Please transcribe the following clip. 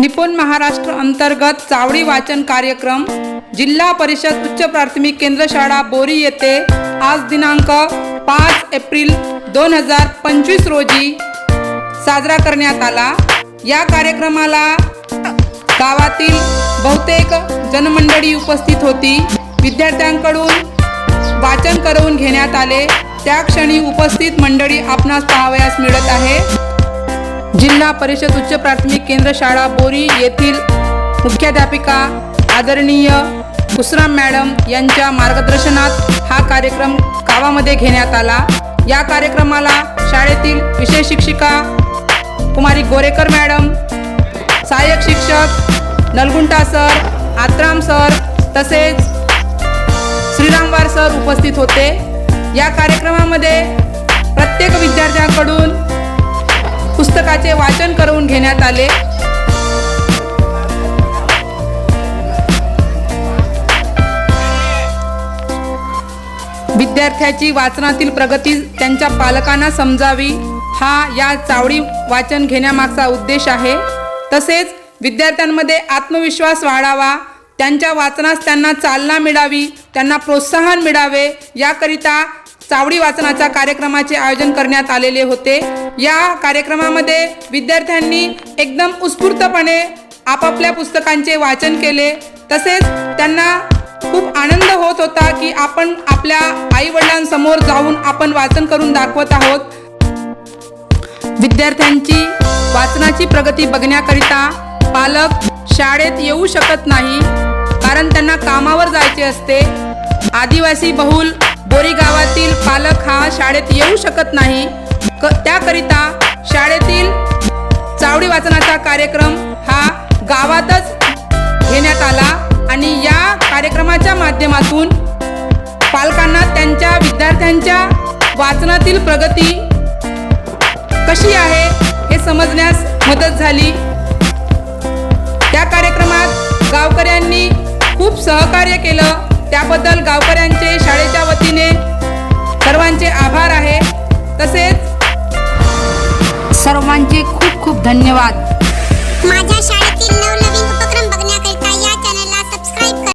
निपुण महाराष्ट्र अंतर्गत चावडी वाचन कार्यक्रम जिल्हा परिषद उच्च प्राथमिक केंद्र शाळा बोरी येथे आज दिनांक पाच एप्रिल दोन हजार पंचवीस रोजी साजरा करण्यात आला. या कार्यक्रमाला गावातील बहुतेक जनमंडळी उपस्थित होती. विद्यार्थ्यांकडून वाचन करवून घेण्यात आले. त्या क्षणी उपस्थित मंडळी आपणास पाहावयास मिळत आहे. जिल्हा परिषद उच्च प्राथमिक केंद्र शाळा बोरी येथील मुख्याध्यापिका आदरणीय कुसराम मॅडम यांच्या मार्गदर्शनात हा कार्यक्रम गावामध्ये घेण्यात आला. या कार्यक्रमाला शाळेतील विषय शिक्षिका कुमारी गोरेकर मॅडम सहाय्यक शिक्षक नलगुंटा सर आत्राम सर तसेच श्रीरामवार सर उपस्थित होते. या कार्यक्रमामध्ये प्रत्येक विद्यार्थ्यांकडून पुस्तकाचे वाचन करून घेण्यात आले. विद्यार्थ्याची वाचनातील प्रगती त्यांच्या पालकांना समजावी. हा या चावडी वाचन घेण्यामागचा उद्देश आहे. तसेच विद्यार्थ्यांमध्ये आत्मविश्वास वाढावा. त्यांच्या वाचनास त्यांना चालना मिळावी त्यांना प्रोत्साहन मिळावे. याकरिता चावडी वाचनाच्या कार्यक्रमाचे आयोजन करण्यात आलेले होते. या कार्यक्रमामध्ये विद्यार्थ्यांनी एकदम उत्स्फूर्तपणे आपापल्या पुस्तकांचे वाचन केले. तसेच त्यांना खूप आनंद होत होता की आपण आपल्या आई वडिलांसमोर जाऊन आपण वाचन करून दाखवत आहोत. विद्यार्थ्यांची वाचनाची प्रगती बघण्याकरिता पालक शाळेत येऊ शकत नाही कारण त्यांना कामावर जायचे असते. आदिवासी बहुल बोरी गावातील पालक हा शाळेत येऊ शकत नाही. क त्याकरिता शाळेतील चावडी वाचनाचा कार्यक्रम हा गावातच घेण्यात आला आणि या कार्यक्रमाच्या माध्यमातून पालकांना त्यांच्या विद्यार्थ्यांच्या वाचनातील प्रगती कशी आहे हे समजण्यास मदत झाली. त्या कार्यक्रमात गावकऱ्यांनी खूप सहकार्य केलं. त्याबद्दल गावकऱ्यांचे शाळेच्या वतीने सर्वांचे आभार आहे. तसेच सर्वांचे खूप खूप धन्यवाद. माझ्या